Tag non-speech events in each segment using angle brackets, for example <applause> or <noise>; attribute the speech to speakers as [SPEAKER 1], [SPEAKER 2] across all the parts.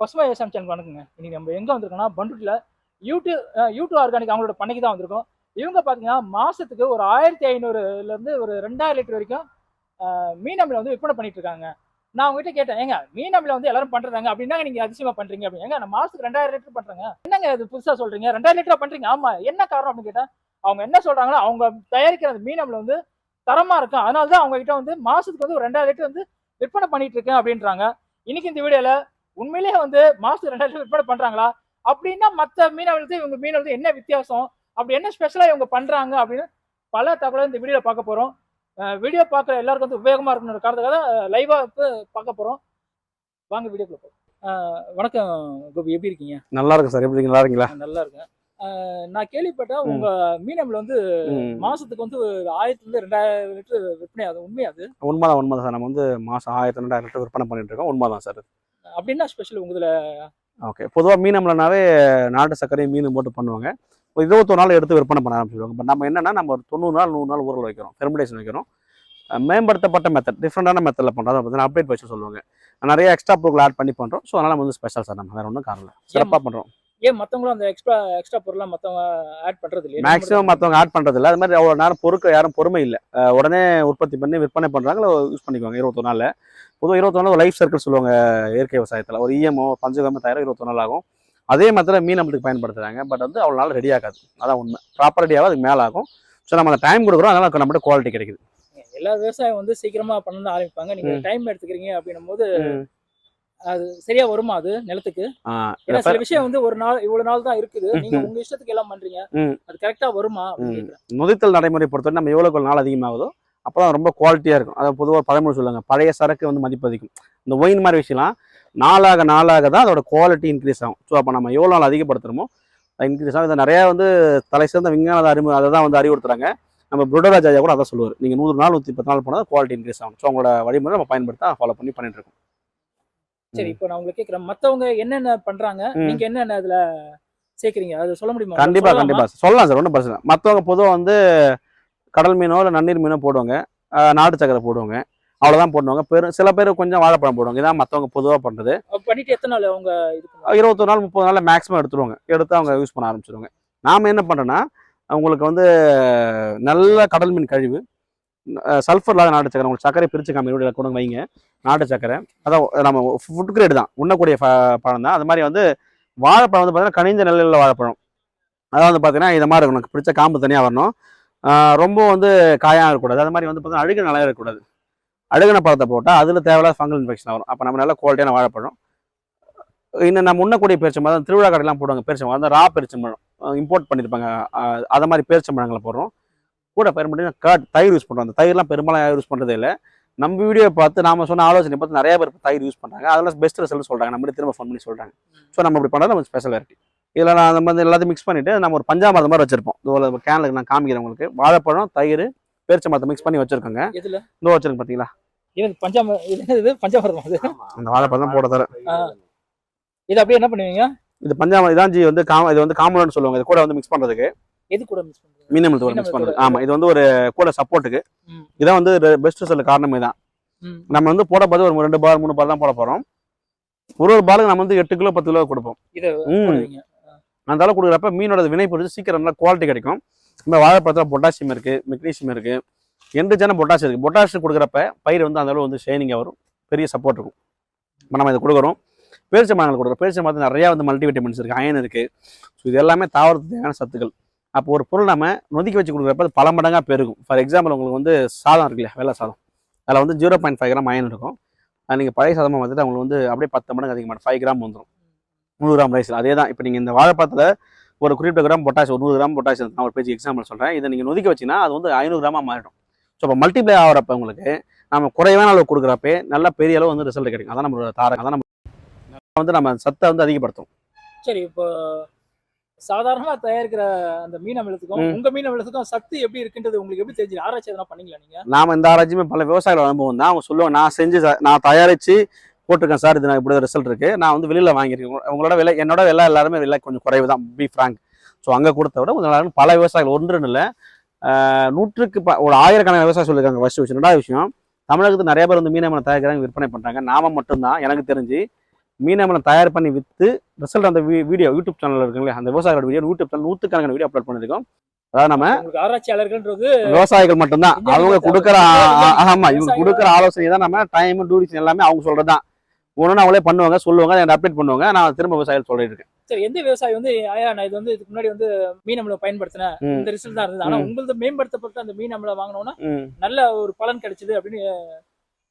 [SPEAKER 1] பசுமை விவசாயம் சேனல் வணக்கங்க. இன்னைக்கு நம்ம எங்கே வந்திருக்கோம்னா பண்ருட்டியில் யூடியூப் யூடியூப் ஆர்கானிக் அவங்களோட பண்ணைக்கு தான் வந்திருக்கோம். இவங்க பார்த்தீங்கன்னா மாதத்துக்கு ஒரு ஆயிரத்தி ஐநூறுலேருந்து ஒரு ரெண்டாயிரம் லிட்டர் வரைக்கும் அஹ் மீன் அமிலம் வந்து விற்பனை பண்ணிட்டு இருக்காங்க. நான் உங்ககிட்ட கேட்டேன் ஏங்க மீன் அமிலம் வந்து எல்லாரும் பண்ணுறாங்க அப்படின்னா நீங்கள் அதிசயமாக பண்ணுறீங்க அப்படின்னு. ஏங்க நான் மாதத்துக்கு ரெண்டாயிரம் லிட்டர் பண்ணுறாங்க என்னங்க இது புதுசாக சொல்கிறீங்க ரெண்டாயிரம் லிட்டர் பண்ணுறீங்க ஆமா என்ன காரணம் அப்படின்னு கேட்டால் அவங்க என்ன சொல்கிறாங்களோ அவங்க தயாரிக்கிற அந்த மீன் அமிலம் வந்து தரமாக இருக்கும். அதனால தான் அவங்க கிட்ட வந்து மாதத்துக்கு வந்து ஒரு ரெண்டாயிரம் லிட்டர் வந்து விற்பனை பண்ணிட்டு இருக்கேன் அப்படின்றாங்க. இன்னைக்கு இந்த வீடியோவில் உண்மையிலேயே வந்து மாசத்துக்கு ரெண்டாயிரம் விற்பனை பண்றாங்களா? அப்படின்னா மற்ற மீனவர்களுக்கு இவங்க மீனவர்களுக்கு என்ன வித்தியாசம்? அப்படி என்ன ஸ்பெஷலா இவங்க பண்றாங்க அப்படின்னு பல தகவலை இந்த வீடியோல பார்க்க போறோம். வீடியோ பார்க்குற எல்லாருக்கும் வந்து உபயோகமா இருக்கணும் காரணத்துக்காக லைவா பார்க்க போறோம். வாங்க வீடியோக்குள்ள அஹ் வணக்கம் கோபி எப்படி இருக்கீங்க?
[SPEAKER 2] நல்லா இருக்கும் சார். எப்படி நல்லா இருக்கீங்களா?
[SPEAKER 1] நல்லா இருக்கேன். நான் கேள்விப்பட்டேன் உங்க மீனம்ல வந்து. மாசத்துக்கு வந்து ஆயிரத்துல இருந்து ரெண்டாயிரம் லிட்டர் விற்பனை அது உண்மை அது?
[SPEAKER 2] உண்மைதான் உண்மைதான் சார். நம்ம வந்து மாதம் ஆயிரத்தி ரெண்டாயிரம் லிட்டர் விற்பனை பண்ணிட்டு இருக்கோம். உண்மைதான் சார்.
[SPEAKER 1] அப்படின்னா ஸ்பெஷல் உங்க இதுல
[SPEAKER 2] ஓகே பொதுவாக மீன் அமலனாவே நாட்டு சர்க்கரை மீன் போட்டு பண்ணுவாங்க. ஒரு இருபத்தொரு நாள் எடுத்து விற்பனை பண்ண ஆரம்பிச்சிருவாங்க. பட் நம்ம என்னன்னா நம்ம ஒரு தொண்ணூறு நாள் நூறு நாள் ஊரில் வைக்கிறோம். ஃபெர்மிடேஷன் வைக்கிறோம். மேம்படுத்தப்பட்ட மெத்தட் டிஃப்ரெண்டான மெத்தடில் பண்ணுறோம் அதை பார்த்தீங்கன்னா அப்டேட் வச்சு சொல்லுவாங்க. நிறைய எக்ஸ்ட்ரா பொருட்கள் ஆட் பண்ணி பண்ணுறோம் ஸோ அதனால் நம்ம வந்து ஸ்பெஷல் சார். நம்ம வேறு ஒன்றும் காரணம் சிறப்பாக பண்ணுறோம்
[SPEAKER 1] ஏன் மத்தவங்களும் அந்த எக்ஸ்ட்ரா எக்ஸ்ட்ரா பொருள்லாம் மத்தவங்க ஆட் பண்றது இல்லையா?
[SPEAKER 2] மேக்ஸிமம் மற்றவங்க ஆட் பண்ணுறது இல்லை. அது மாதிரி அவ்வளோ நேரம் பொருட்கள் யாரும் பொறுமை இல்லை. உடனே உற்பத்தி பண்ணி விற்பனை பண்ணுறாங்க யூஸ் பண்ணிக்குவாங்க இருபத்தொரு நாளில். பொதுவாக இருபத்தொரு நாள் லைஃப் சர்க்கிள் சொல்லுவாங்க இயற்கை விவசாயத்தில். ஒரு இஎம்ஓ பஞ்சகம தயாரம் இருபத்தொரு நாள் ஆகும். அதே மாதிரி மீன் நம்மளுக்கு பயன்படுத்துறாங்க. பட் வந்து அவ்வளோ நாள் ரெடி ஆகாது. அதான் உண்மை. ப்ராப்பர் ரெடி ஆகும் அதுக்கு மேலே ஆகும். ஸோ நம்ம அந்த டைம் கொடுக்குறோம். அதனால நம்மகிட்ட குவாலிட்டி கிடைக்குது.
[SPEAKER 1] எல்லா விவசாயம் வந்து சீக்கிரமா பண்ண ஆரம்பிப்பாங்க. நீங்க
[SPEAKER 2] ம்.
[SPEAKER 1] டைம் எடுத்துக்கிறீங்க அப்படின்னும் போது அது சரியா வருமா அது நிலத்துக்கு? சில விஷயம் வந்து ஒரு நாள் இவ்வளவு நாள் தான் இருக்குது. நீங்க. உங்க இஷ்டத்துக்கு எல்லாம் பண்றீங்க. அது கரெக்டா வருமா.
[SPEAKER 2] நொதித்தல் நடைமுறை பொறுத்தவரை நம்ம எவ்வளோக்கு நாள் அதிகமாகுதோ அப்போ தான் ரொம்ப குவாலிட்டியாக இருக்கும். அதாவது பொதுவாக பழமொழி சொல்லுவாங்க பழைய சரக்கு வந்து மதிப்பதிக்கும். இந்த ஒயின் மாதிரி விஷயம்லாம் நாளாக நாளாக தான் அதோட குவாலிட்டி இன்க்ரீஸ் ஆகும். ஸோ அப்போ நம்ம எவ்வளோ நாள் அதிகப்படுத்துறோமோ அது இன்க்ரீஸ் ஆகும். இதை நிறையா வந்து தலை சிறந்த விஞ்ஞான அறிவு அதை தான் வந்து அறிவுறுத்துறாங்க. நம்ம புருடராஜ் கூட அதான் சொல்லுவார். நீங்கள் நூறு நாள் நூற்றி பத்து நாள் போனால் குவாலிட்டி இன்க்ரீஸ் ஆகும். ஸோ அவங்களோட வழிமுறை நம்ம பயன்படுத்த ஃபாலோ பண்ணி பண்ணிட்டு இருக்கோம்.
[SPEAKER 1] சரி இப்போ நான் உங்களுக்கு கேக்குறேன் மத்தவங்க என்னென்ன பண்றாங்க. நீங்க என்னென்ன அதுல சேர்க்கறீங்க? அது சொல்ல முடியுமா?
[SPEAKER 2] கண்டிப்பா? கண்டிப்பா. சொல்லலாம் சார் ஒன்றும் பிரச்சனை மற்றவங்க பொதுவாக வந்து கடல் மீனோ இல்லை நன்னீர் மீனோ போடுவாங்க. நாட்டு சக்கரை போடுவாங்க. அவ்வளோதான் போடுவாங்க. பெரும் சில பேர் கொஞ்சம் வாழைப்பழம் போடுவாங்க. இதான் மற்றவங்க பொதுவாக பண்ணுறது
[SPEAKER 1] பண்ணிட்டு எத்தனை நாள் அவங்க?
[SPEAKER 2] இருபத்தொரு நாள் முப்பது நாள் மேக்ஸிமம் எடுத்துருவாங்க. எடுத்து அவங்க யூஸ் பண்ண ஆரம்பிச்சிருவாங்க. நாம் என்ன பண்ணுறோன்னா உங்களுக்கு வந்து நல்ல கடல் மீன் கழிவு சல்ஃபர் இல்லாத நாட்டு சக்கரை உங்களுக்கு சக்கரை பிரித்து காமி வீடியோவில் கொண்டு வைங்க. நாட்டு சக்கரை அதான் நம்ம ஃபுட் கிரேட் தான். உண்ணக்கூடிய ப- பழம் தான் அது மாதிரி வந்து வாழைப்பழம் வந்து பார்த்தீங்கன்னா கனிஞ்ச நிலையில் வாழைப்பழம். அதாவது வந்து பார்த்தீங்கன்னா இது மாதிரி இருக்கணும். எனக்கு பிடிச்ச காம்பு தனியாக வரணும். ரொம்ப வந்து காயாக இருக்கக்கூடாது. அது மாதிரி வந்து பார்த்தீங்கன்னா அழுகு நல்லா இருக்கக்கூடாது. அழுகின பழத்தை போட்டால் அதில் தேவையில்லாத ஃபங்கல் இன்ஃபெக்ஷன் வரும். அப்போ நம்ம நல்லா குவாலிட்டியான வாழைப்பழம். இன்னும் நம்ம உண்ணக்கூடிய பேரிச்சம்பழம் அதான் திருவிழா கடையெல்லாம் போடுவாங்க. பேரிச்சம்பழம் அந்த ரா பேரிச்சம்பழம் இம்போர்ட் பண்ணியிருப்பாங்க அதை மாதிரி பேரிச்சம்பழங்களை போடுறோம். கூட பெரும்பாலும் கர்ட் தயிர் யூஸ் பண்ணுறோம் அந்த தயிர்லாம் பெரும்பாலும் யாரும் யூஸ் பண்ணுறதே இல்லை. நம்ம வீடியோ பார்த்து நாம சொன்ன ஆலோசனை பார்த்து நிறைய பேர் தயிர் யூஸ் பண்ணுறாங்க அதெல்லாம் பெஸ்ட் ரிசல்ட் சொல்கிறாங்க நம்ம திரும்ப ஃபோன் பண்ணி சொல்கிறாங்க ஸோ நம்ம இப்படி பண்ணுறது நம்ம ஸ்பெஷல் வெரைட்டி இதில் நான் மாதிரி எல்லாத்தையும் மிக்ஸ் பண்ணிவிட்டு நம்ம ஒரு பஞ்சாமிரதம் மாதிரி வச்சிருப்போம். இதோ கேனில் நான் காமிக்கிறேன் உங்களுக்கு. வாழைப்பழம் தயிர் பேரிச்சம்பழத்தை மிக்ஸ் பண்ணி வச்சிருக்கோங்க.
[SPEAKER 1] எதுல?
[SPEAKER 2] இதோ வச்சிருக்கேன் பார்த்தீங்களா
[SPEAKER 1] இது பஞ்சாம இது அது
[SPEAKER 2] அந்த வாழைப்பழம் போட தர
[SPEAKER 1] இது அப்படியே என்ன பண்ணுவீங்க?
[SPEAKER 2] இது பஞ்சாமிரம் இதான் ஜி வந்து காம இது வந்து காமன் சொல்லுவாங்க. இது கூட வந்து மிக்ஸ் பண்ணுறதுக்கு
[SPEAKER 1] எது கூட மிக்ஸ் பண்றீங்க?
[SPEAKER 2] மீனமில் மிக்ஸ்
[SPEAKER 1] மீனமிலத்தோட
[SPEAKER 2] பண்ணுறது ஆமாம் இது வந்து ஒரு கூட சப்போர்ட்டுக்கு. இதான் வந்து பெஸ்ட் ரிசல்ட் காரணமே தான். நம்ம வந்து போட பார்த்து ஒரு ரெண்டு பால் மூணு பால் தான் போட போகிறோம் ஒரு ஒரு பாலுக்கு நம்ம வந்து எட்டு கிலோ பத்து கிலோ கொடுப்போம். அந்த அளவு கொடுக்குறப்ப மீனோட வினை பொறுத்து சீக்கிரம் நல்லா குவாலிட்டி கிடைக்கும். இந்த வாழைப்பழத்தில் பொட்டாசியம் இருக்கு மெக்னீசியம் இருக்கு எந்திரிச்சான பொட்டாசியம் இருக்கு. பொட்டாசியம் கொடுக்குறப்ப பயிர் வந்து அந்த அளவு வந்து ஷைனிங்காக வரும். பெரிய சப்போர்ட் இருக்கும். இப்போ நம்ம இதை கொடுக்குறோம். பேரிச்சை மரங்கள் கொடுக்குறோம். பேரிச்சை மரத்தில் நிறையா வந்து மல்டி விட்டமின்ஸ் இருக்குது அயன் இருக்குது ஸோ இது எல்லாமே தாவரத்துக்கு தேவையான சத்துக்கள். அப்போ ஒரு பொருள் நம்ம நொதிக்கி வச்சு கொடுக்குறப்ப அது பல மடங்காக பெருகும். ஃபார் எக்ஸாம்பிள் உங்களுக்கு வந்து சாதம் இருக்கு இல்லையா வெள்ளை சாதம். அதில் வந்து zero point five gram iron இருக்கும். நீங்கள் பழைய சாதமாக வந்துட்டு உங்களுக்கு வந்து அப்படியே பத்து மடங்கு அதிகமாக ஃபைவ் கிராம் வந்துடும் நூறு கிராம் ரைஸ் அதே தான். இப்போ நீங்கள் இந்த வாழைப்பழத்தில் ஒரு குறிப்பிட்ட கிராம் பொட்டாசி ஒரு நூறு கிராம் பொட்டாசி நான் ஒரு பேஜ் எக்ஸாம்பிள் சொல்கிறேன் இதை நீங்கள் நொதிக்க வச்சிங்கன்னா அது வந்து ஐநூறு கிராமாக மாறிடும். ஸோ இப்போ மல்டிப்ளை ஆகிறப்ப உங்களுக்கு நம்ம குறைவான அளவு கொடுக்குறப்ப நல்லா பெரிய அளவு வந்து ரிசல்ட் கிடைக்கும். அதான் நம்மளோட தாரகம். அதான் நம்ம வந்து நம்ம சத்தை வந்து அதிகப்படுத்தும்.
[SPEAKER 1] சரி இப்போ சாதாரணமா தயாரிக்கிற அந்த மீன் அமிலத்துக்கும். உங்க மீன் அமிலத்துக்கும் சத்து எப்படி இருக்குன்றது உங்களுக்கு எப்படி தெரிஞ்சு ஆராய்ச்சி எதனா பண்ணீங்களா நீங்க?
[SPEAKER 2] நாம இந்த ஆராய்ச்சியுமே பல விவசாயிகள் அனுபவம் தான். அவங்க சொல்லுவாங்க நான் செஞ்சு நான் தயாரிச்சு போட்டிருக்கேன் சார். இது நான் இப்படி ரிசல்ட் இருக்கு. நான் வந்து வெளியில வாங்கியிருக்கேன். உங்க- உங்களோட விலை என்னோட விலை எல்லாருமே விலை கொஞ்சம் குறைவு தான் பி ஃப்ராங்க் ஸோ அங்கே கொடுத்த விட கொஞ்சம். பல விவசாயிகள் ஒன்று ரெண்டு இல்லை நூற்றுக்கு ப- ஒரு ஆயிரக்கணக்கான விவசாயம் சொல்லியிருக்காங்க. ஃபர்ஸ்ட் விஷயம். ரெண்டாவது விஷயம் தமிழகத்துக்கு நிறைய பேர் வந்து மீனவனை தயாரிக்கிறாங்க விற்பனை பண்றாங்க. நாம மட்டும்தான் எனக்கு தெரிஞ்சு மீன் அமிலம் தயார் பண்ணி விற்று ரிசல்ட் அந்த வீடியோ யூடியூப் சேனல் இருக்குங்களே அந்த விவசாயிகளோட வீடியோ யூடியூப் சேனல் நூற்றுக்கணக்கான வீடியோ அப்லோட் பண்ணியிருக்கோம். அதாவது நம்ம
[SPEAKER 1] உங்களுக்கு ஆராய்ச்சியாளர்கள்ன்றது
[SPEAKER 2] விவசாயிகள் மட்டும்தான். அவங்க கொடுக்குற ஆமா இவங்க கொடுக்குற ஆலோசனை தான் நம்ம டைம் டூரிஷன் எல்லாமே அவங்க சொல்றதுதான். ஒன்று அவங்களே பண்ணுவாங்க சொல்லுவாங்க அதை அப்டேட் பண்ணுவாங்க. நான் திரும்ப விவசாயிகள் சொல்லிட்டு இருக்கேன்.
[SPEAKER 1] சரி எந்த விவசாயி வந்து ஐயா நான் இது வந்து இதுக்கு முன்னாடி வந்து மீன் அமிலம் பயன்படுத்தினேன். இந்த ரிசல்ட் தான் இருந்தது. ஆனா
[SPEAKER 2] ம்.
[SPEAKER 1] உங்களது மேம்படுத்தப்பட்ட அந்த மீன் அமிலம் வாங்கினோம்னா. நல்ல ஒரு பலன் கிடைச்சது அப்படின்னு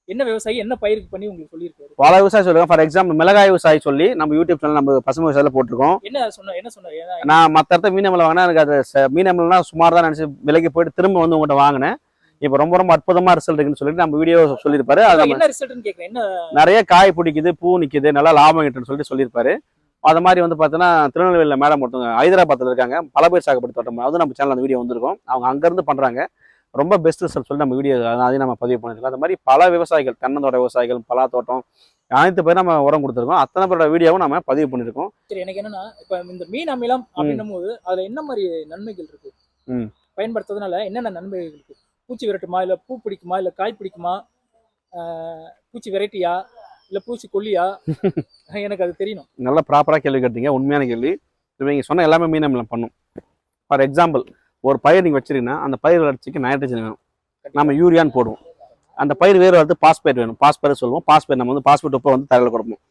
[SPEAKER 1] என்ன விவசாயி என்ன பயிருக்கு பண்ணி உங்களுக்கு சொல்லியிருக்காரு?
[SPEAKER 2] பல விவசாயி சொல்லுவாங்க ஃபார் எக்ஸாம்பிள் மிளகாய் விவசாயி சொல்லி நம்ம யூடியூப் சேனல் நம்ம பசுமை விவசாயில போட்டிருக்கோம்.
[SPEAKER 1] என்ன சொன்ன என்ன சொன்னார்?
[SPEAKER 2] நான் மற்ற இடத்த மீன் வாங்கினா எனக்கு அது மீன் அமிலம்னா சுமார் தான் நினச்சி விலைக்கு போயிட்டு திரும்ப வந்து உங்கள்கிட்ட வாங்கினேன். இப்போ ரொம்ப ரொம்ப அற்புதமா ரிசல்ட் இருக்குன்னு சொல்லிட்டு நம்ம வீடியோ சொல்லியிருப்பாரு. அது
[SPEAKER 1] என்ன ரிசல்ட்னு கேட்குறேன் என்ன
[SPEAKER 2] நிறைய காய் பிடிக்குது பூ நிக்குது நல்லா லாபம் கிட்டுன்னு சொல்லிட்டு சொல்லியிருப்பாரு. அது மாதிரி வந்து பார்த்தீங்கன்னா திருநெல்வேலியில் மேடம் ஒருத்தவங்க ஹைதராபாத்தில் இருக்காங்க. பல பேர் சாகுபடி தோட்டம். அது நம்ம சேனல் அந்த வீடியோ வந்திருக்கும். அவங்க அங்கேருந்து பண்ணுறாங்க ரொம்ப பெஸ்ட் ரிசல்ட் சொல்லி நம்ம வீடியோ அதையும் நம்ம பதிவு பண்ணியிருக்கோம். அந்த மாதிரி பல விவசாயிகள் தென்னந்தோட்ட விவசாயிகள் பலா தோட்டம் அனைத்து பேர் நம்ம உரம் கொடுத்துருக்கோம். அத்தனை பேரோட வீடியோவும் நம்ம பதிவு பண்ணியிருக்கோம்.
[SPEAKER 1] சரி எனக்கு என்னன்னா இப்ப இந்த மீன் அமிலம் அப்படின்னும் போது அதுல என்ன மாதிரி நன்மைகள் இருக்கு. பயன்படுத்துறதுனால என்னென்ன நன்மைகள் இருக்கு? பூச்சி விரட்டுமா இல்ல பூ பிடிக்குமா இல்ல காய் பிடிக்குமா? பூச்சி வெரைட்டியா இல்ல பூச்சி கொல்லியா? <laughs> எனக்கு அது தெரியணும்.
[SPEAKER 2] நல்ல ப்ராப்பராக கேள்வி கேட்டீங்க. உண்மையான கேள்வி. நீங்கள் சொன்ன எல்லாமே மீன் அமிலம் பண்ணும். ஃபார் எக்ஸாம்பிள் ஒரு பயிர் நீங்கள் வச்சிருக்கீங்கன்னா அந்த பயிர் வளர்ச்சிக்கு நைட்ரஜன் வேணும். நம்ம யூரியான்னு போடுவோம். அந்த பயிர் வேறு வரது பாஸ்பேட் வேணும். பாஸ்பேட் சொல்லுவோம். பாஸ்பேட் நம்ம வந்து பாஸ்பேட் உப்பை வந்து தரையில் கொடுப்போம்.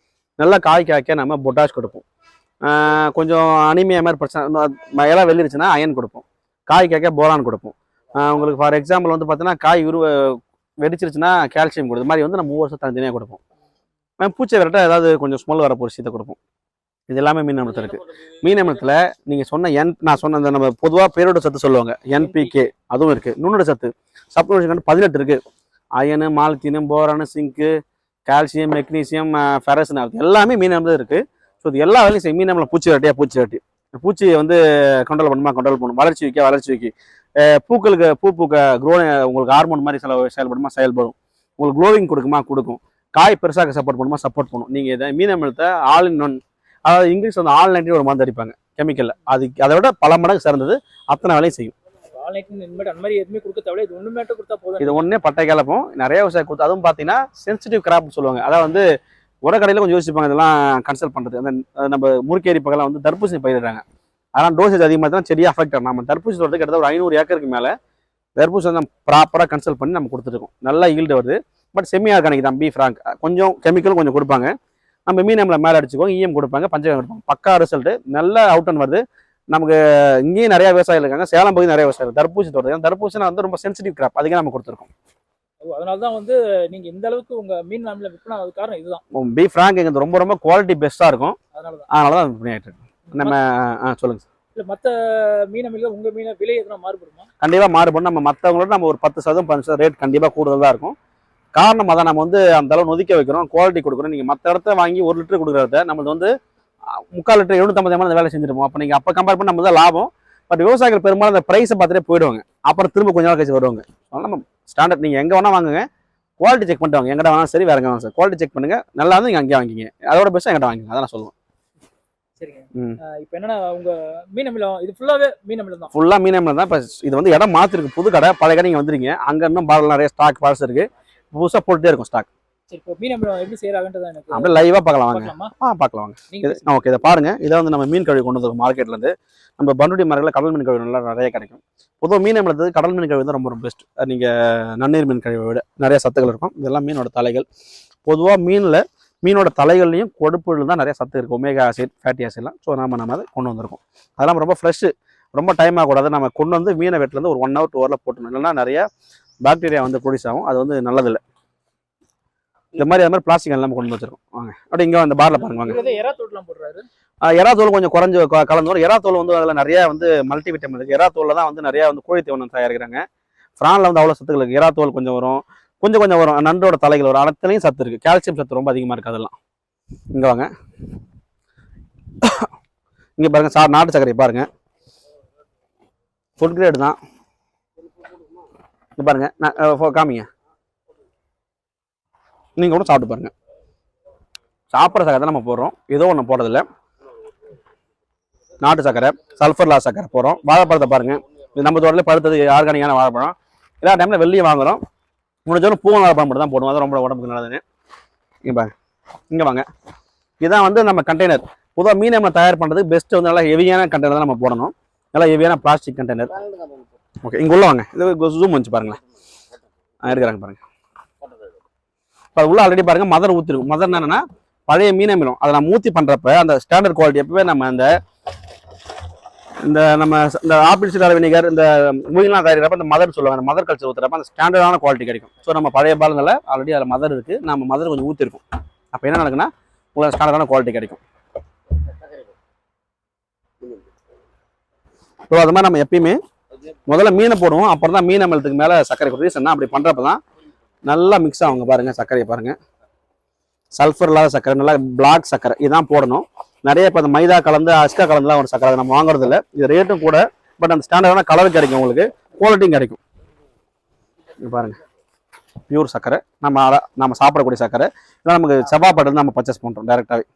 [SPEAKER 2] நல்லா காய் காய்க்க நம்ம பொட்டாஷ் கொடுப்போம். கொஞ்சம் அனிமியா மாதிரி பிரச்சனை இலை வெளியிருச்சுன்னா அயன் கொடுப்போம். காய் காய்க்க போரான் கொடுப்போம். உங்களுக்கு ஃபார் எக்ஸாம்பிள் வந்து பார்த்தீங்கன்னா காய் உருவ வெடிச்சிருச்சுன்னா கால்சியம் கொடுது மாதிரி வந்து நம்ம ஒவ்வொரு வருஷம் தனித்தனியாக கொடுப்போம் பூச்சி விரட்ட ஏதாவது கொஞ்சம் ஸ்மெல் வர ஒரு சீத்தை கொடுப்போம். இது எல்லாமே மீன் அமிலத்தில் இருக்கு. மீன் அமிலத்தில் நீங்கள் சொன்ன என் நான் சொன்ன அந்த நம்ம பொதுவாக பேரோட சத்து சொல்லுவாங்க. என்பிகே அதுவும் இருக்குது நுண்ணோட சத்து. சப்ளோஷன் பதினெட்டு இருக்குது அயனு மால்த்தீனு போரானு சிங்க்கு கால்சியம் மெக்னீசியம் ஃபெரசன் எல்லாமே மீன் அமிலம் ஸோ இது எல்லா வேலையும் செய்யும். மீன் அமிலம் பூச்சி வரட்டியா? பூச்சி வரட்டி. பூச்சியை வந்து கண்ட்ரோல் பண்ணுமா? கண்ட்ரோல் பண்ணும். வளர்ச்சி வைக்க வளர்ச்சி வைக்கி. பூக்களுக்கு பூ பூக்க க்ரோ உங்களுக்கு ஹார்மோன் மாதிரி சில செயல்படுமா? செயல்படும். உங்களுக்கு க்ளோவிங் கொடுக்குமா? கொடுக்கும். காய் பெருசாக சப்போர்ட் பண்ணுமா? சப்போர்ட் பண்ணும். நீங்கள் இதை மீன் அமிலத்தை ஆல் இன் ஒன் அதாவது இங்கிலீஷ் வந்து நைன்டி ஒரு மருந்து அடிப்பாங்க கெமிக்கல்ல அது அதை விட பல மடங்கு சிறந்தது அத்தனை வேலையும் செய்யும்.
[SPEAKER 1] ஆன்லைன் இது
[SPEAKER 2] ஒன்றே பட்டை கிளப்பும் நிறைய விவசாயம் கொடுத்து அதுவும் பார்த்தீங்கன்னா சென்சிட்டிவ் கிராப்னு சொல்லுவாங்க. அதாவது வந்து உரக்கடையில் கொஞ்சம் யோசிப்பாங்க இதெல்லாம் கன்சல்ட் பண்ணுறது அந்த நம்ம முறுக்கேரி பக்கம் வந்து தர்பூசணி பயிரிடுறாங்க. அதனால் டோசேஜ் அதிகமாக தான் செடியாக அஃபெக்ட் ஆகும். நம்ம தர்பூசணி தோட்டத்துக்கு கிட்டத்தட்ட ஒரு ஐநூறு ஏக்கருக்கு மேலே தர்பூசணி நம்ம ப்ராப்பராக கன்சல்ட் பண்ணி நம்ம கொடுத்துருக்கோம் நல்லா ஈல்டு வருது. பட் செமி ஆர்கானிக் தான் பி ஃப்ராங்க் கொஞ்சம் கெமிக்கல் கொஞ்சம் கொடுப்பாங்க. நம்ம மீன் நம்மளை மேலே அடிச்சுக்கோங்க ஈயம் கொடுப்பாங்க பஞ்சகம் கொடுப்பாங்க. பக்கா ரிசல்ட் நல்ல அவுட்டன் வருது. நமக்கு இங்கேயும் நிறைய விவசாயிகள் இருக்காங்க சேலம் பகுதி நிறைய விவசாயிகள் தர்பூசணி தோட்டம் ஏன்னா தர்பூசணி வந்து ரொம்ப சென்சிட்டிவ் கிராப் அதுக்கே நம்ம கொடுத்துருக்கோம்.
[SPEAKER 1] அதனால தான் வந்து நீங்க இந்த அளவுக்கு உங்க மீன் அமிலம் விற்பனை அது காரணம் இதுதான்.
[SPEAKER 2] பீஃப் ஃப்ராங்க் எங்களுக்கு ரொம்ப ரொம்ப குவாலிட்டி பெஸ்ட்டாக இருக்கும்.
[SPEAKER 1] அதனால தான்
[SPEAKER 2] அதனால தான் விற்பனை ஆகிட்டு இருக்கு. நம்ம ஆ சொல்லுங்க சார்.
[SPEAKER 1] இல்ல மத்த மீன் அமிலம் உங்க மீன விலை எதுனா மாறுபடுமா?
[SPEAKER 2] கண்டிப்பாக மாறுபடும். நம்ம மற்றவங்களோட நம்ம ஒரு பத்து சதவீதம் பதினஞ்சு ரேட் கண்டிப்பாக கூடுதல் தான் இருக்கும். காரணம் அதான் நம்ம வந்து அந்த அளவு நொதிக்க வைக்கிறோம் குவாலிட்டி கொடுக்குறோம். நீங்கள் மற்ற இடத்த வாங்கி ஒரு லிட்டர் கொடுக்குறத நம்மளது வந்து முக்கால் லிட்டர் எழுநூத்தம்பது எம்எல் வேலை செஞ்சிருப்போம் அப்போ நீங்கள் அப்போ கம்பேர் பண்ணி நம்ம தான் லாபம். பட் விவசாயிகள் பெரும்பாலும் அந்த ப்ரைஸை பார்த்துட்டே போயிடுவாங்க. அப்புறம் திரும்ப கொஞ்ச நாள் கழிச்சு வருவாங்க. அதனால நம்ம ஸ்டாண்டர்ட் நீங்கள் எங்கே வேணால் வாங்குங்க. குவாலிட்டி செக் பண்ணிட்டு வாங்க. எங்கிட்ட வேணாலும் சரி வேற எங்கே வாங்க சார். குவாலிட்டி செக் பண்ணுங்க. நல்லா இருந்து நீங்கள் அங்கேயே வாங்கிங்க அதோட பெஸ்ட்டாக எங்கிட்ட வாங்கிங்க அதான் நான் சொல்லுவேன்.
[SPEAKER 1] இப்போ என்னன்னா உங்க மீன் அமிலம் இது ஃபுல்லாவே மீன் அமிலம் தான்.
[SPEAKER 2] ஃபுல்லாக மீன் தான். இப்போ இது வந்து இடம் மாற்றிருக்கு புது கடை. பழைய கடை நீங்கள் வந்துருங்க. அங்கே இன்னும் பாடல் நிறைய ஸ்டாக் பார்ஸ் இருக்கு. புதுசாக போட்டுட்டே இருக்கும் ஸ்டாக்
[SPEAKER 1] சரி இப்போ மீன் அமிலம் எப்படி செய்யறாங்கன்றத எனக்கு
[SPEAKER 2] அப்படியே லைவாக பார்க்கலாம் வாங்க. ஆ பார்க்கலாம் வாங்க. இது ஓகே இதை பாருங்க. இதை வந்து நம்ம மீன் கழுவி கொண்டு வந்திருக்கோம் மார்க்கெட்ல இருந்து. நம்ம பண்டுடி மரங்களில் கடல் மீன் கழுவி நல்லா நிறைய கிடைக்கும். பொதுவாக மீன் அமிலத்துக்கு கடல் மீன் கழுவி தான் ரொம்ப ரொம்ப பெஸ்ட் நீங்க நன்னீர் மீன் கழுவை விட நிறைய சத்துக்கள் இருக்கும். இதெல்லாம் மீனோட தலைகள். பொதுவாக மீனில் மீனோட தலைகள்லையும் கொழுப்புல தான் நிறைய சத்து இருக்கும் ஒமேகா ஆசிட் ஃபேட்டி ஆசிட்லாம் ஸோ நம்ம நம்ம அதை கொண்டு வந்திருக்கோம். அதெல்லாம் ரொம்ப ஃப்ரெஷ்ஷு ரொம்ப டைம் ஆகக்கூடாது. நம்ம கொண்டு வந்து மீனை வெட்டிலேருந்து ஒரு ஒன் ஹவர் டூ ஹவரில் போட்டணும் இல்லைன்னா நிறைய பாக்டீரியா வந்து ப்ரொடியூஸ் ஆகும். அது வந்து நல்லதில்லை. இந்த மாதிரி அது மாதிரி பிளாஸ்டிக் எல்லாம் கொண்டு வச்சிருக்கோம் வாங்க. அப்படியே இங்கே அந்த பாரில் பாருங்க வாங்க.
[SPEAKER 1] எறா போடுறாரு?
[SPEAKER 2] ஆஹ் எறாத்தோல் கொஞ்சம் குறைஞ்சு கலந்து வரும். எறாத்தோல் வந்து அதில் நிறைய வந்து மல்டி விட்டமின் இருக்குது எறாத்தோலில் தான் வந்து நிறைய வந்து கோழி தீவனம் தயாரிக்கிறாங்க. ஃப்ரானில் வந்து அவ்வளோ சத்துக்கள் இருக்குது எறாத்தோல் கொஞ்சம் வரும். கொஞ்சம் கொஞ்சம் வரும். நண்டோட தலைகள் வரும். அனைத்துலையும் சத்து இருக்குது கால்சியம் சத்து ரொம்ப அதிகமாக இருக்குது அதெல்லாம். இங்கே வாங்க. இங்கே பாருங்க சா நாட்டு சர்க்கரை பாருங்க. ஃபுட் கிரேடு தான். இது பாருங்க. நான் காமிங்க. நீங்கள் கூட சாப்பிட்டு பாருங்க. சாப்பிட்ற சக்கரை தான் நம்ம போடுறோம். ஏதோ ஒன்று போடுறதில்ல. நாட்டு சக்கரை சல்ஃபர்லா சக்கரை போடுறோம். வாழைப்பழத்தை பாருங்க. இது நம்ம தோட்டத்தில் பழுத்தது ஆர்கானிக்கான வாழைப்பழம். எல்லா டைமில் வெளியே வாங்குறோம். முடிஞ்சவரை பூவன் வாழைப்பழம் மட்டும் தான் போடுவோம். அது ரொம்ப உடம்புக்கு நல்லதுன்னு. இங்கே பாருங்க. இங்கே வாங்க. இதான் வந்து நம்ம கண்டெய்னர் பொதுவாக மீன் நம்ம தயார் பண்ணுறதுக்கு பெஸ்ட்டு வந்து நல்லா ஹெவியான கண்டெய்னர் தான் நம்ம போடணும். நல்லா ஹெவியான பிளாஸ்டிக் கண்டெய்னர் ஓகே இங்கே உள்ள வாங்க. இது ஜூம் வச்சு பாருங்களேன். ஆ, எடுக்கிறாங்க பாருங்கள் இப்போ உள்ள ஆல்ரெடி பாருங்கள் மதர் ஊற்றிருக்கும் மதர் என்னென்னா பழைய மீன் அமிலம். அதை நம்ம ஊற்றி பண்ணுறப்ப அந்த ஸ்டாண்டர்ட் குவாலிட்டி எப்பவே நம்ம அந்த இந்த நம்ம இந்த ஆப்பிள் சீடார் வினிகர் இந்த மூலிகலாம் தயாரிக்கிறப்ப அந்த மதர் சொல்லுவாங்க. அந்த மதர் கல்ச்சர் ஊற்றுறப்ப அந்த ஸ்டாண்டர்டான குவாலிட்டி கிடைக்கும். ஸோ நம்ம பழைய பாலங்களில் ஆல்ரெடி அதில் மதர் இருக்குது நம்ம மதர் கொஞ்சம் ஊற்றிருக்கும் அப்போ என்ன நடக்குன்னா உங்களுக்கு ஸ்டாண்டர்டான குவாலிட்டி கிடைக்கும். ஸோ அது மாதிரி நம்ம எப்பயுமே முதல்ல மீனை போடுவோம் அப்புறம் தான் மீன் அமலத்துக்கு மேலே சர்க்கரை ரீசன் அப்படி பண்ணுறப்ப தான் நல்லா மிக்ஸ் ஆகுங்க பாருங்கள் சர்க்கரையை பாருங்கள் சல்ஃபர் இல்லாத சர்க்கரை நல்லா பிளாக் சர்க்கரை இதான் போடணும். நிறைய இப்போ அந்த மைதா கலந்து அஸ்கா கலந்துலாம் ஒரு சர்க்கரை நம்ம வாங்குறது இல்லை இது ரேட்டும் கூட பட் அந்த ஸ்டாண்டர்டான கலர் கிடைக்கும் உங்களுக்கு. குவாலிட்டியும் கிடைக்கும். பாருங்கள் பியூர் சர்க்கரை. நம்ம அத- நம்ம சாப்பிடக்கூடிய சர்க்கரை. இதெல்லாம் நமக்கு செவ்வாய்ப்பட்டு நம்ம பர்ச்சேஸ் பண்ணுறோம் டேரெக்டாகவே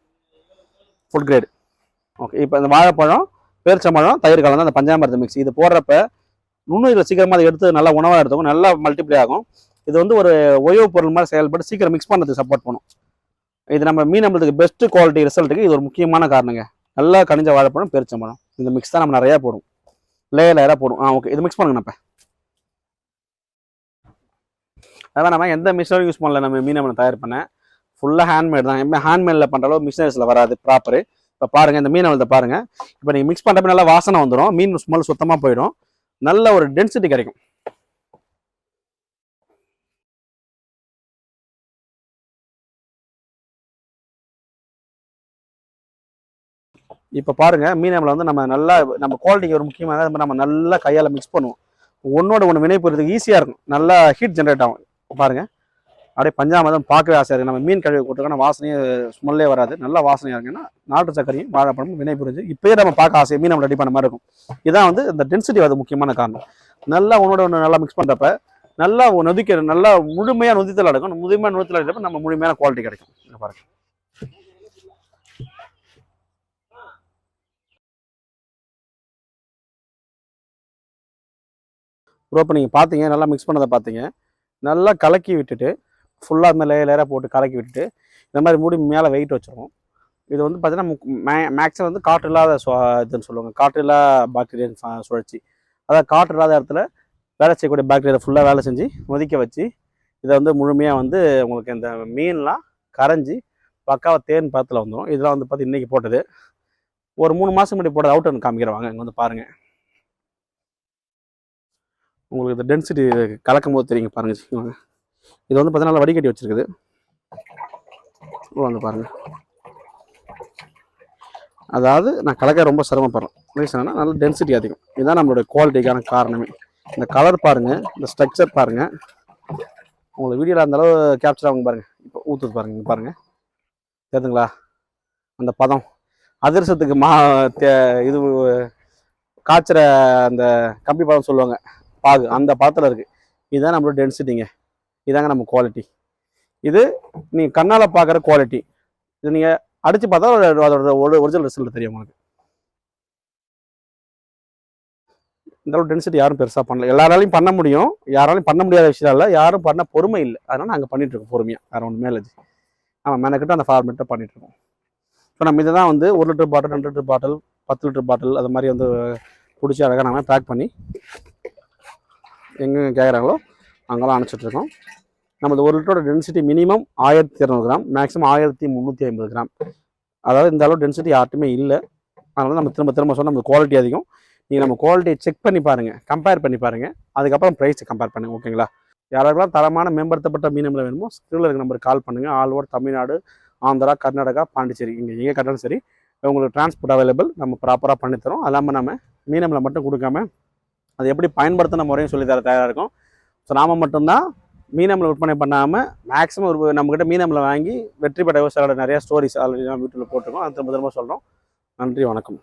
[SPEAKER 2] ஃபுட் கிரேடு ஓகே இப்போ இந்த வாழைப்பழம் பேரிச்சம்பழம் தயிர் கலந்து அந்த பஞ்சாமிரத மிக்ஸ் இது போடுறப்ப நுண்ணுயிரில் சீக்கிரமாக அதை எடுத்து நல்லா உணவாக எடுத்துக்கும் நல்லா மல்டிப்ளை ஆகும். இது வந்து ஒரு உயவு பொருள் மாதிரி செயல்பட்டு சீக்கிரம் மிக்ஸ் பண்ணுறதுக்கு சப்போர்ட் பண்ணும். இது நம்ம மீன் நம்மளுக்கு பெஸ்ட் குவாலிட்டி ரிசல்ட்டுக்கு இது ஒரு முக்கியமான காரணங்க. நல்லா கனிஞ்ச வாழைப்பழம் பெருச்சம்பழம். இந்த மிக்ஸ் தான் நம்ம நிறையா போடும் லேயர் லேயராக போடும் ஆ ஓகே இது மிக்ஸ் பண்ணுங்க நம்ம. அதான் நம்ம எந்த மிஷினரும் யூஸ் பண்ணல நம்ம மீன் நம்ம தயார் பண்ண. ஃபுல்லாக ஹேண்ட்மேட் தான். எப்போ ஹேண்ட்மேடில் பண்ணுற அளவு மிஷினரிஸில் வராது ப்ராப்பரு இப்போ பாருங்க இந்த மீன் அவளத்தை பாருங்க. இப்போ நீங்கள் மிக்ஸ் பண்ணுறப்ப நல்லா வாசனை வந்துடும் மீன் ஸ்மெல் சுத்தமாக போயிடும். நல்ல ஒரு டென்சிட்டி கிடைக்கும். இப்போ பாருங்க மீன் அமிலம் வந்து நம்ம நல்லா நம்ம குவாலிட்டிக்கு ஒரு முக்கியமான நம்ம நல்லா கையால் மிக்ஸ் பண்ணுவோம். ஒன்னோட ஒன்று வினை போகிறதுக்கு ஈஸியாக இருக்கும். நல்லா ஹீட் ஜென்ரேட் ஆகும். பாருங்க. அப்படியே பஞ்சாமதம் பார்க்கவே ஆசையாக இருக்குது நம்ம மீன் கழுவி கொடுத்துருக்கோம் வாசனையே ஸ்மெல்லே வராது. நல்லா வாசனையாக இருக்குன்னா நாட்டு சர்க்கரையும் வாழைப்பழமும் வினை புரிஞ்சு இப்போயே நம்ம பார்க்க ஆசையை மீன் நம்ம ரெடி பண்ண மாதிரி இருக்கும். இதான் வந்து இந்த டென்சிட்டி அது முக்கியமான காரணம். நல்லா உன்னோட ஒன்று நல்லா மிக்ஸ் பண்ணுறப்ப நல்லா நொதிக்க நல்லா முழுமையாக நொதித்தல் அடக்கும் முழுமையாக நொதித்தல் அடைக்கிறப்ப நம்ம முழுமையான குவாலிட்டி கிடைக்கும். பாருங்க. ப்ரோ இப்போ நீங்கள் பார்த்தீங்க நல்லா மிக்ஸ் பண்ணதை பார்த்தீங்க. நல்லா கலக்கி விட்டுட்டு ஃபுல்லாக அந்த லேயர் லேயராக போட்டு கலக்கி விட்டுட்டு இந்த மாதிரி மூடி மேலே வெயிட் வச்சிருவோம். இது வந்து பார்த்தீங்கன்னா மேக்ஸிமம் வந்து காற்று இல்லாத சுவா- இதுன்னு சொல்லுவாங்க. காற்று இல்லா பாக்டீரியன் சுழற்சி. அதாவது காற்று இல்லாத இடத்துல வேலை செய்யக்கூடிய பாக்டீரியா ஃபுல்லாக வேலை செஞ்சு ஒதுக்க வச்சு இதை வந்து முழுமையாக வந்து உங்களுக்கு இந்த மீன்லாம் கரைஞ்சி பக்காவாக தேன் பழத்தில் வந்துடும் இதெல்லாம் வந்து பார்த்து இன்றைக்கி போட்டது. ஒரு மூணு மாதம் முன்னாடி போட்டது அவுட் காமிக்கிறவாங்க. இங்கே வந்து பாருங்கள் உங்களுக்கு இந்த டென்சிட்டி கலக்கும் போது தெரியுங்க பாருங்கள் வச்சுக்கோங்க இது வந்து பார்த்தீங்கன்னா வடிகட்டி வச்சிருக்குது. வந்து பாருங்க. அதாவது நான் கலக்க ரொம்ப சிரமப்படுறேன். ரீசன் என்னன்னா நல்ல டென்சிட்டி அதிகம். இதுதான் நம்மளுடைய குவாலிட்டிக்கான காரணமே. இந்த கலர் பாருங்க இந்த ஸ்ட்ரக்சர் பாருங்க. உங்களுக்கு வீடியோவில் அந்த அளவு கேப்சர் ஆகும் பாருங்கள் இப்போ ஊற்றுது பாருங்க இங்கே பாருங்கள் தெரியுதுங்களா அந்த பதம். அதிரசத்துக்கு மா தே- இது காய்ச்சிற அந்த கம்பி பதம் சொல்லுவாங்க. பாகு. அந்த பதத்தில் இருக்குது இதுதான் நம்மளோட டென்சிட்டிங்க இதாங்க நம்ம குவாலிட்டி இது நீங்கள் கண்ணால் பார்க்குற குவாலிட்டி இது நீங்கள் அடித்து பார்த்தா அதோட- ஒரிஜினல் ரிசல்ட் தெரியும் உங்களுக்கு. இந்த அளவு டென்சிட்டி யாரும் பெருசாக பண்ணல. எல்லாராலையும் பண்ண முடியும். யாராலையும் பண்ண முடியாத விஷயம் இல்லை. யாரும் பண்ண பொறுமை இல்லை. அதனால் நாங்கள் பண்ணிகிட்டு இருக்கோம் பொறுமையாக வேறு ஒன்று இல்லை ஆமாம் மெனக்கிட்ட அந்த ஃபார்மேட்டை பண்ணிட்டு இருக்கோம். ஸோ நம்ம இதை தான் வந்து ஒரு லிட்டர் பாட்டில் ரெண்டு லிட்டர் பாட்டில் பத்து லிட்டர் பாட்டில் அது மாதிரி வந்து பிடிச்சி அழகாக நாங்கள் பேக் பண்ணி எங்கே கேட்குறாங்களோ அங்கெல்லாம் அனுப்பிச்சிட்ருக்கோம் நமது ஒரு லிட்டரோட டென்சிட்டி மினிமம் ஆயிரத்தி இரநூறு கிராம் மேக்ஸிமம் ஆயிரத்தி முந்நூற்றி ஐம்பது கிராம். அதாவது இந்த அளவு டென்சிட்டி யார்ட்டுமே இல்லை. அதனால் நம்ம திரும்ப திரும்ப சொன்னால் நம்ம குவாலிட்டி அதிகம். நீங்கள் நம்ம குவாலிட்டியை செக் பண்ணி பாருங்கள் கம்பேர் பண்ணி பாருங்கள் அதுக்கப்புறம் ப்ரைஸை கம்பேர் பண்ணுங்கள் ஓகேங்களா யாராவது தரமான மேம்படுத்தப்பட்ட மீனமில் வேணுமோ ஸ்க்ரீனில் இருக்க நம்பருக்கு கால் பண்ணுங்கள் ஆல் ஓவர் தமிழ்நாடு ஆந்திரா கர்நாடகா பாண்டிச்சேரி. இங்கே எங்கே கேட்டாலும் சரி உங்களுக்கு டிரான்ஸ்போர்ட் அவைலபிள் நம்ம ப்ராப்பராக பண்ணித்தரோம். அது இல்லாமல் நம்ம மீனமில் மட்டும் கொடுக்காம அதை எப்படி பயன்படுத்தின முறையும் சொல்லி தர தயாராக இருக்கும். ஸோ நாம் மட்டும்தான் மீனமில் விற்பனை பண்ணாமல் மேக்ஸிமம் ஒரு நம்மக்கிட்ட மீனமில் வாங்கி வெற்றி பெற்ற விவசாயிகளோட நிறைய ஸ்டோரிஸ் ஆல்ரெடி நம்ம யூடியூப்ல போட்டிருக்கோம். அது திரும்ப திரும்ப சொல்கிறோம் நன்றி வணக்கம்.